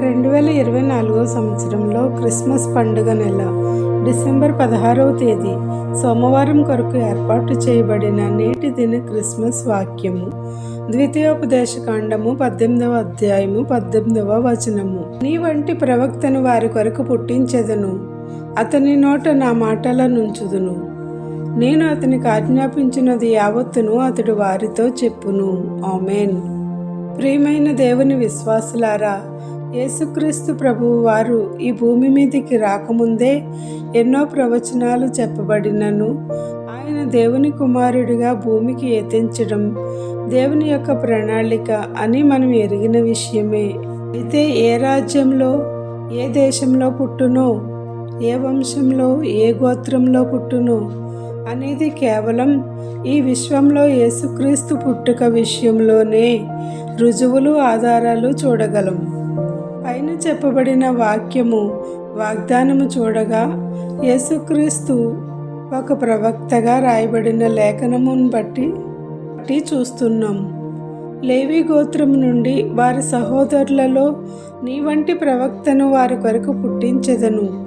రెండు వేల ఇరవై నాలుగో సంవత్సరంలో క్రిస్మస్ పండుగ నెల డిసెంబర్ పదహారవ తేదీ. సోమవారం కొరకు ఏర్పాటు చేయబడిన నేటి దిన క్రిస్మస్ వాక్యము. ద్వితీయోపదేశ కాండము పద్దెనిమిదవ అధ్యాయము పద్దెనిమిదవ వచనము. నీ వంటి ప్రవక్తను వారి కొరకు పుట్టించెదను. అతని నోట నా మాటల నుంచుదును. నేను అతనికి ఆజ్ఞాపించినది యావత్తును అతడు వారితో చెప్పును. ఆమెన్. ప్రియమైన దేవుని విశ్వాసులారా యేసుక్రీస్తు ప్రభువు వారు ఈ భూమి మీదకి రాకముందే ఎన్నో ప్రవచనాలు చెప్పబడినను. ఆయన దేవుని కుమారుడిగా భూమికి యతించడం దేవుని యొక్క ప్రణాళిక అని మనం ఎరిగిన విషయమే. అయితే ఏ రాజ్యంలో ఏ దేశంలో పుట్టునో ఏ వంశంలో ఏ గోత్రంలో పుట్టునో అనేది కేవలం ఈ విశ్వంలో యేసుక్రీస్తు పుట్టుక విషయంలోనే రుజువులు ఆధారాలు చూడగలం చెప్పబడిన వాక్యము వాగ్దానము చూడగా యేసుక్రీస్తు ఒక ప్రవక్తగా రాయబడిన లేఖనమును బట్టి బట్టి చూస్తున్నాం. లేవి గోత్రం నుండి వారి సహోదరులలో నీ వంటి ప్రవక్తను వారి కొరకు పుట్టించెదను.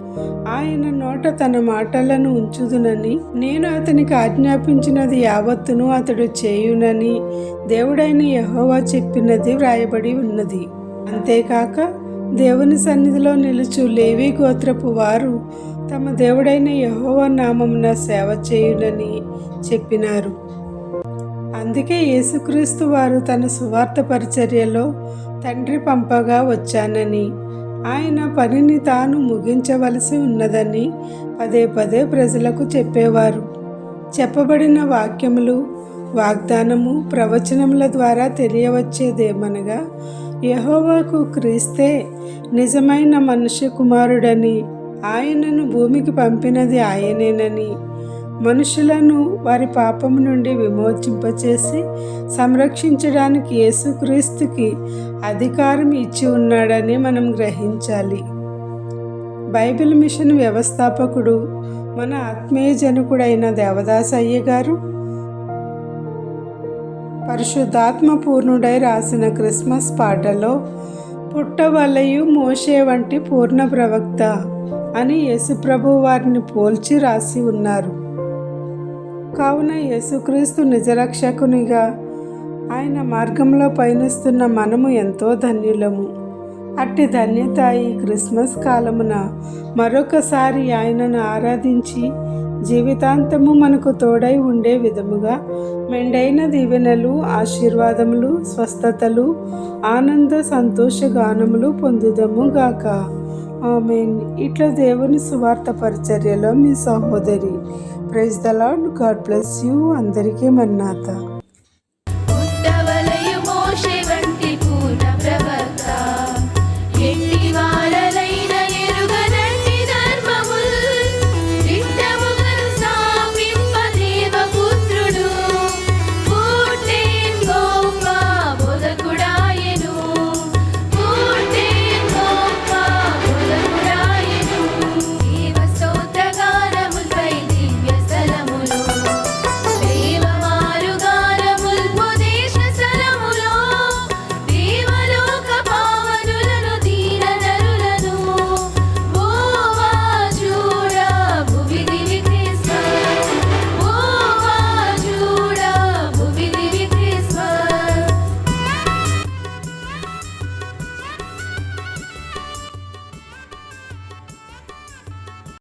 ఆయన నోట తన మాటలను ఉంచుదునని నేను అతనికి ఆజ్ఞాపించినది యావత్తును అతడు చేయునని దేవుడైన యహోవా చెప్పినది వ్రాయబడి ఉన్నది. అంతేకాక దేవుని సన్నిధిలో నిలుచు లేవి గోత్రపు వారు తమ దేవుడైన యహోవ నామమున సేవ చేయునని చెప్పినారు. అందుకే యేసుక్రీస్తు వారు తన సువార్త పరిచర్యలో తండ్రి పంపగా వచ్చానని ఆయన పనిని తాను ముగించవలసి ఉన్నదని పదే పదే ప్రజలకు చెప్పేవారు. చెప్పబడిన వాక్యములు వాగ్దానము ప్రవచనముల ద్వారా తెలియవచ్చేదేమనగా యహోవాకు క్రీస్తే నిజమైన మనుష్య కుమారుడని ఆయనను భూమికి పంపినది ఆయనేనని మనుషులను వారి పాపం నుండి విమోచింపచేసి సంరక్షించడానికి యేసుక్రీస్తుకి అధికారం ఇచ్చి ఉన్నాడని మనం గ్రహించాలి. బైబిల్ మిషన్ వ్యవస్థాపకుడు మన ఆత్మీయ జనకుడైన దేవదాస్ అయ్య గారు పరిశుద్ధాత్మ పూర్ణుడై రాసిన క్రిస్మస్ పాటలో పుట్టవలయు మోషే వంటి పూర్ణ ప్రవక్త అని యేసుప్రభు వారిని పోల్చి రాసి ఉన్నారు. కావున యేసుక్రీస్తు నిజరక్షకునిగా ఆయన మార్గంలో పయనిస్తున్న మనము ఎంతో ధన్యులము. అట్టి ధన్యత ఈ క్రిస్మస్ కాలమున మరొకసారి ఆయనను ఆరాధించి జీవితాంతము మనకు తోడై ఉండే విధముగా మెండైన దీవెనలు ఆశీర్వాదములు స్వస్థతలు ఆనంద సంతోష గానములు పొందుదము గాక. ఆమెన్. ఇట్లా దేవుని సువార్త పరిచర్యలో మీ సహోదరి. Praise the Lord God bless you. అందరికీ మన్నాత.